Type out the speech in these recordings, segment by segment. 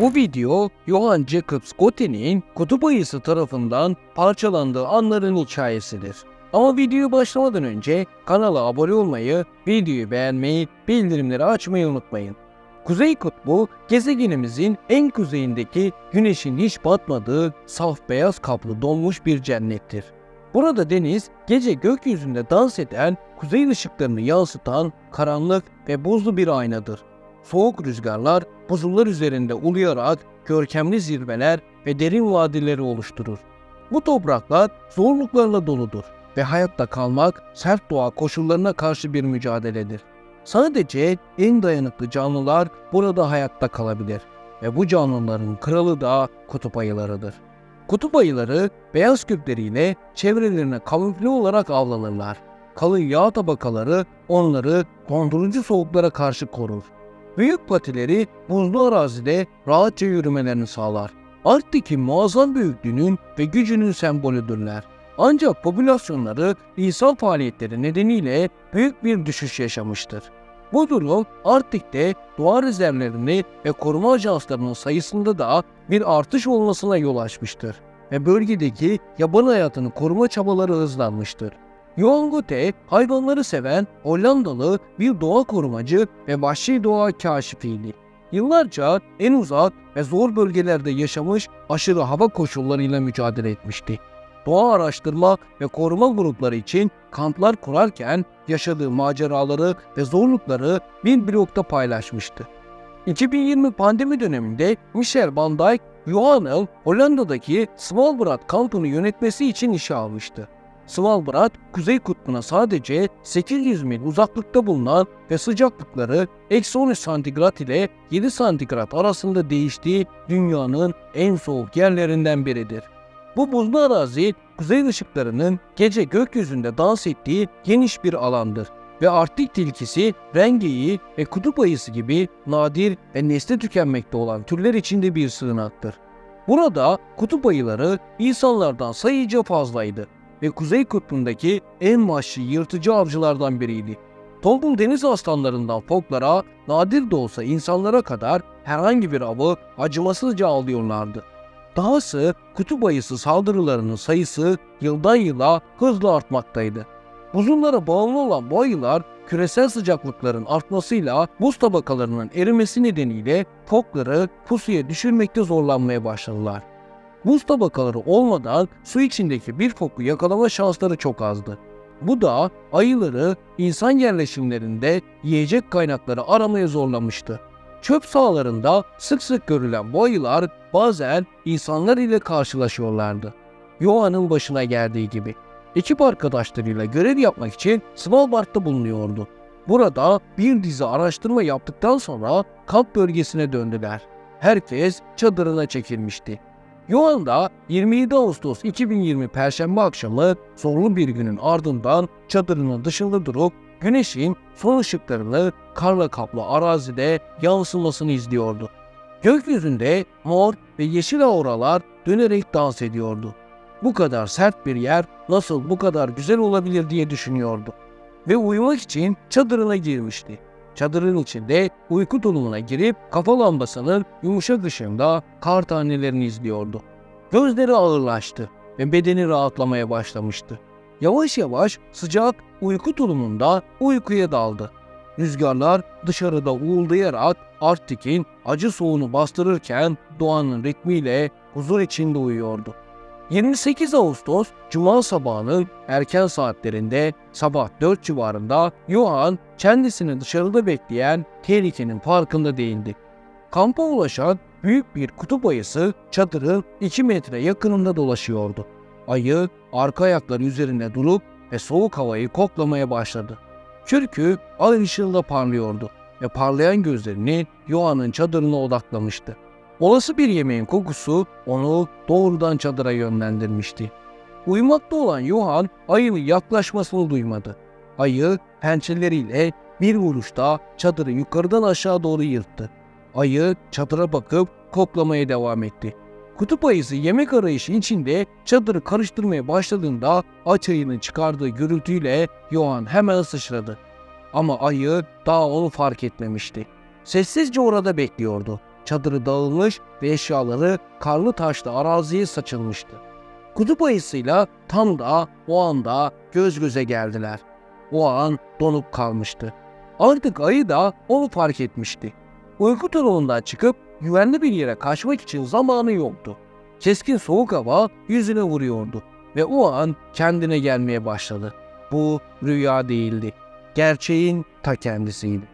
Bu video Johann Jacob Scotte'nin kutup ayısı tarafından parçalandığı anların hikayesidir. Ama videoyu başlamadan önce kanala abone olmayı, videoyu beğenmeyi, bildirimleri açmayı unutmayın. Kuzey Kutbu, gezegenimizin en kuzeyindeki güneşin hiç batmadığı saf beyaz kaplı donmuş bir cennettir. Burada deniz gece gökyüzünde dans eden kuzey ışıklarını yansıtan karanlık ve buzlu bir aynadır. Soğuk rüzgarlar buzullar üzerinde uluyarak görkemli zirveler ve derin vadileri oluşturur. Bu topraklar zorluklarla doludur ve hayatta kalmak sert doğa koşullarına karşı bir mücadeledir. Sadece en dayanıklı canlılar burada hayatta kalabilir ve bu canlıların kralı da kutup ayılarıdır. Kutup ayıları beyaz küpleriyle çevrelerine kamufle olarak avlanırlar. Kalın yağ tabakaları onları dondurucu soğuklara karşı korur. Büyük patileri buzlu arazide rahatça yürümelerini sağlar. Arktik'in muazzam büyüklüğünün ve gücünün sembolüdürler. Ancak popülasyonları insan faaliyetleri nedeniyle büyük bir düşüş yaşamıştır. Bu durum Arktik'te doğa rezervlerini ve koruma ajanslarının sayısında da bir artış olmasına yol açmıştır ve bölgedeki yaban hayatını koruma çabaları hızlanmıştır. Johan Goethe hayvanları seven Hollandalı bir doğa korumacı ve vahşi doğa kaşifiydi. Yıllarca en uzak ve zor bölgelerde yaşamış aşırı hava koşullarıyla mücadele etmişti. Doğa araştırma ve koruma grupları için kamplar kurarken yaşadığı maceraları ve zorlukları bir blogda paylaşmıştı. 2020 pandemi döneminde Michel van Dijk, Johann'ın Hollanda'daki Svalbard kampını yönetmesi için işe almıştı. Svalbard, Kuzey Kutbu'na sadece 800 mil uzaklıkta bulunan ve sıcaklıkları eksi 13 santigrat ile 7 santigrat arasında değiştiği dünyanın en soğuk yerlerinden biridir. Bu buzlu arazi kuzey ışıklarının gece gökyüzünde dans ettiği geniş bir alandır ve Arktik tilkisi, rengeyi ve kutup ayısı gibi nadir ve nesli tükenmekte olan türler içinde bir sığınaktır. Burada kutup ayıları insanlardan sayıca fazlaydı ve Kuzey Kutbu'ndaki en vahşi yırtıcı avcılardan biriydi. Tombul deniz aslanlarından foklara, nadir de olsa insanlara kadar herhangi bir avı acımasızca alıyorlardı. Dahası kutup ayısı saldırılarının sayısı yıldan yıla hızla artmaktaydı. Buzullara bağımlı olan bu ayılar küresel sıcaklıkların artmasıyla buz tabakalarının erimesi nedeniyle fokları pusuya düşürmekte zorlanmaya başladılar. Buz tabakaları olmadan su içindeki bir foku yakalama şansları çok azdı. Bu da ayıları insan yerleşimlerinde yiyecek kaynakları aramaya zorlamıştı. Çöp sahalarında sık sık görülen bu ayılar bazen insanlar ile karşılaşıyorlardı. Johann'ın başına geldiği gibi. Ekip arkadaşlarıyla görev yapmak için Svalbard'da bulunuyordu. Burada bir dizi araştırma yaptıktan sonra kamp bölgesine döndüler. Herkes çadırına çekilmişti. Johan da 27 Ağustos 2020 Perşembe akşamı zorlu bir günün ardından çadırının dışında durup güneşin son ışıklarını karla kaplı arazide yansımasını izliyordu. Gökyüzünde mor ve yeşil auralar dönerek dans ediyordu. Bu kadar sert bir yer nasıl bu kadar güzel olabilir diye düşünüyordu. Ve uyumak için çadırına girmişti. Çadırın içinde uyku tulumuna girip kafa lambasının yumuşak ışığında kar tanelerini izliyordu. Gözleri ağırlaştı ve bedeni rahatlamaya başlamıştı. Yavaş yavaş sıcak uyku tulumunda uykuya daldı. Rüzgarlar dışarıda uğuldayarak Arktik'in acı soğunu bastırırken doğanın ritmiyle huzur içinde uyuyordu. 28 Ağustos Cuma sabahının erken saatlerinde sabah 4 civarında Johan kendisini dışarıda bekleyen tehlikenin farkında değildi. Kampa ulaşan büyük bir kutup ayısı çadırın 2 metre yakınında dolaşıyordu. Ayı arka ayakları üzerinde durup ve soğuk havayı koklamaya başladı. Kürkü ay ışığında parlıyordu ve parlayan gözlerini Johann'ın çadırına odaklamıştı. Olası bir yemeğin kokusu onu doğrudan çadıra yönlendirmişti. Uyumakta olan Johan ayının yaklaşmasını duymadı. Ayı pençeleriyle bir vuruşta çadırı yukarıdan aşağı doğru yırttı. Ayı çadıra bakıp koklamaya devam etti. Kutup ayısı yemek arayışı içinde çadırı karıştırmaya başladığında aç ayının çıkardığı gürültüyle Johan hemen sıçradı. Ama ayı daha onu fark etmemişti. Sessizce orada bekliyordu çadırı dağılmış ve eşyaları karlı taşlı araziye saçılmıştı. Kutup ayısıyla tam da o anda göz göze geldiler. O an donup kalmıştı. Artık ayı da onu fark etmişti. Uyku tulumundan çıkıp güvenli bir yere kaçmak için zamanı yoktu. Keskin soğuk hava yüzüne vuruyordu ve o an kendine gelmeye başladı. Bu rüya değildi. Gerçeğin ta kendisiydi.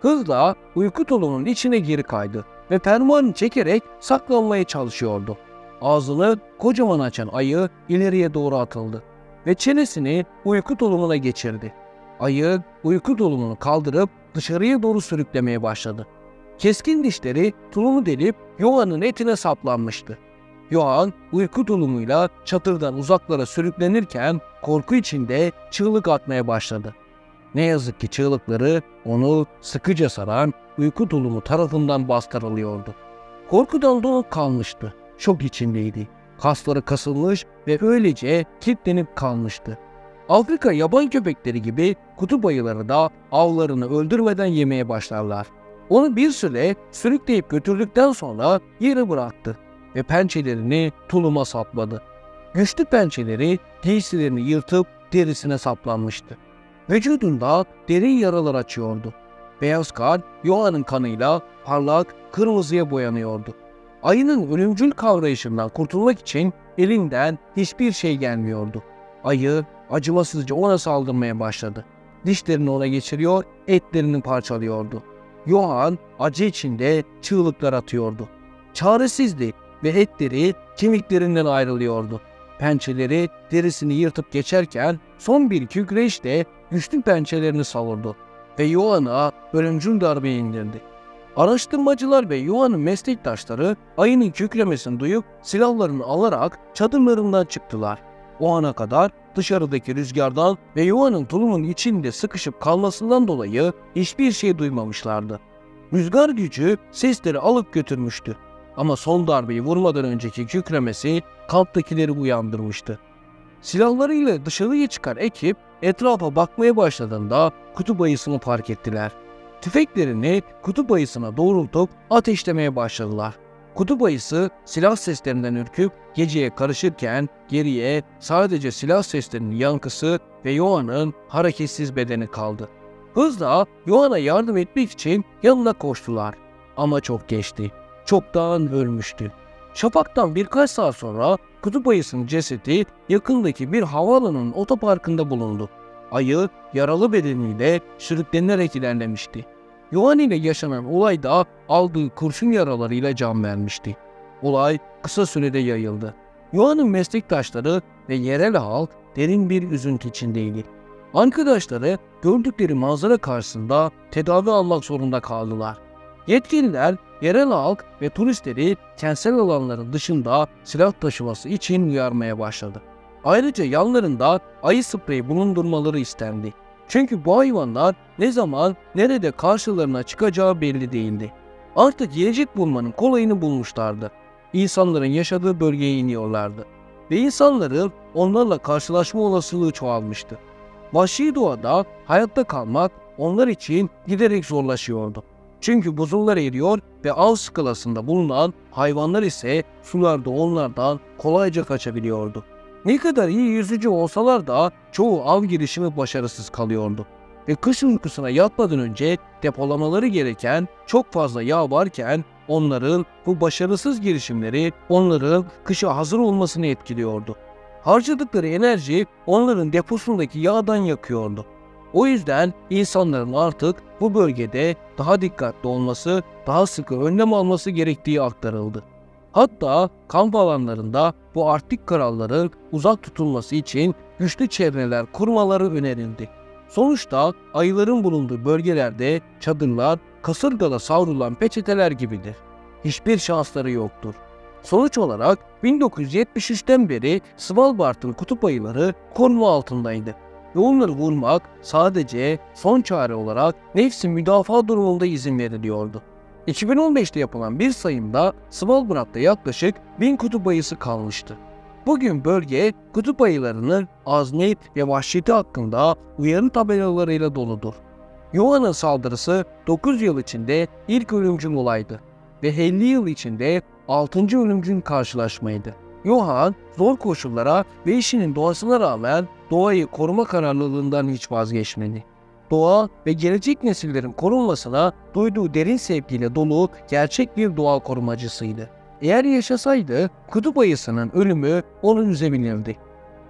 Hızla uyku tulumunun içine geri kaydı ve fermuarını çekerek saklanmaya çalışıyordu. Ağzını kocaman açan ayı ileriye doğru atıldı ve çenesini uyku tulumuna geçirdi. Ayı uyku tulumunu kaldırıp dışarıya doğru sürüklemeye başladı. Keskin dişleri tulumu delip Yohan'ın etine saplanmıştı. Yohan uyku tulumuyla çatırdan uzaklara sürüklenirken korku içinde çığlık atmaya başladı. Ne yazık ki çığlıkları onu sıkıca saran uyku tulumu tarafından bastırılıyordu. Korkudan donup kalmıştı. Şok içindeydi. Kasları kasılmış ve öylece kilitlenip kalmıştı. Afrika yaban köpekleri gibi kutup ayıları da avlarını öldürmeden yemeye başlarlar. Onu bir süre sürükleyip götürdükten sonra yere bıraktı ve pençelerini tuluma sapladı. Güçlü pençeleri giysilerini yırtıp derisine saplanmıştı. Vücudunda derin yaralar açıyordu. Beyaz kan Yohan'ın kanıyla parlak kırmızıya boyanıyordu. Ayının ölümcül kavrayışından kurtulmak için elinden hiçbir şey gelmiyordu. Ayı acımasızca ona saldırmaya başladı. Dişlerini ona geçiriyor, etlerini parçalıyordu. Yohan acı içinde çığlıklar atıyordu. Çaresizdi ve etleri kemiklerinden ayrılıyordu. Pençeleri derisini yırtıp geçerken son bir kükreyişle güçlü pençelerini savurdu ve Yohan'a ölümcül darbe indirdi. Araştırmacılar ve Yohan'ın meslektaşları ayının kükremesini duyup silahlarını alarak çadırlarından çıktılar. O ana kadar dışarıdaki rüzgardan ve Yohan'ın tulumun içinde sıkışıp kalmasından dolayı hiçbir şey duymamışlardı. Rüzgar gücü sesleri alıp götürmüştü. Ama son darbeyi vurmadan önceki kükremesi kamptakileri uyandırmıştı. Silahlarıyla dışarıya çıkan ekip etrafa bakmaya başladığında kutup ayısını fark ettiler. Tüfeklerini kutup ayısına doğrultup ateşlemeye başladılar. Kutup ayısı silah seslerinden ürküp geceye karışırken geriye sadece silah seslerinin yankısı ve Yohan'ın hareketsiz bedeni kaldı. Hızla Yohan'a yardım etmek için yanına koştular. Ama çok geçti. Çoktan ölmüştü. Şafaktan birkaç saat sonra kutup ayısının cesedi yakındaki bir havaalanının otoparkında bulundu. Ayı yaralı bedeniyle sürüklenerek ilerlemişti. Yohan ile yaşanan olay da aldığı kurşun yaralarıyla can vermişti. Olay kısa sürede yayıldı. Yohan'ın meslektaşları ve yerel halk derin bir üzüntü içindeydi. Arkadaşları gördükleri manzara karşısında tedavi almak zorunda kaldılar. Yetkililer yerel halk ve turistleri kentsel alanların dışında silah taşıması için uyarmaya başladı. Ayrıca yanlarında ayı spreyi bulundurmaları istendi. Çünkü bu hayvanlar ne zaman nerede karşılarına çıkacağı belli değildi. Artık yiyecek bulmanın kolayını bulmuşlardı. İnsanların yaşadığı bölgeye iniyorlardı. Ve insanların onlarla karşılaşma olasılığı çoğalmıştı. Vahşi doğada hayatta kalmak onlar için giderek zorlaşıyordu. Çünkü buzullar eriyor ve av skalasında bulunan hayvanlar ise sularda onlardan kolayca kaçabiliyordu. Ne kadar iyi yüzücü olsalar da çoğu av girişimi başarısız kalıyordu. Ve kış uykusuna yatmadan önce depolamaları gereken çok fazla yağ varken onların bu başarısız girişimleri onların kışa hazır olmasını etkiliyordu. Harcadıkları enerji onların deposundaki yağdan yakıyordu. O yüzden insanların artık bu bölgede daha dikkatli olması, daha sıkı önlem alması gerektiği aktarıldı. Hatta kamp alanlarında bu Arktik kralların uzak tutulması için güçlü çevreler kurmaları önerildi. Sonuçta ayıların bulunduğu bölgelerde çadırlar kasırgada savrulan peçeteler gibidir. Hiçbir şansları yoktur. Sonuç olarak 1973'ten beri Svalbard'ın kutup ayıları koruma altındaydı ve onları vurmak sadece son çare olarak nefsi müdafaa durumunda izin veriliyordu. 2015'te yapılan bir sayımda Svalbard'da yaklaşık 1000 kutup ayısı kalmıştı. Bugün bölge kutup ayılarının azmet ve vahşeti hakkında uyarı tabelalarıyla doludur. Yohan'ın saldırısı 9 yıl içinde ilk ölümcül olaydı. ve 50 yıl içinde 6. ölümcül karşılaşmaydı. Johann zor koşullara ve işinin doğasına rağmen doğayı koruma kararlılığından hiç vazgeçmedi. Doğa ve gelecek nesillerin korunmasına duyduğu derin sevgiyle dolu gerçek bir doğa korumacısıydı. Eğer yaşasaydı kutup ayısının ölümü onu üzebilirdi.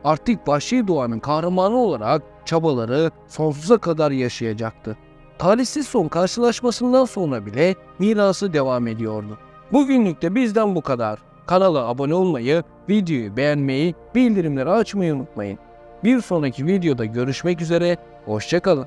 Artık vahşi doğanın kahramanı olarak çabaları sonsuza kadar yaşayacaktı. Talihsiz son karşılaşmasından sonra bile mirası devam ediyordu. Bugünlük de bizden bu kadar. Kanala abone olmayı, videoyu beğenmeyi, bildirimleri açmayı unutmayın. Bir sonraki videoda görüşmek üzere, hoşçakalın.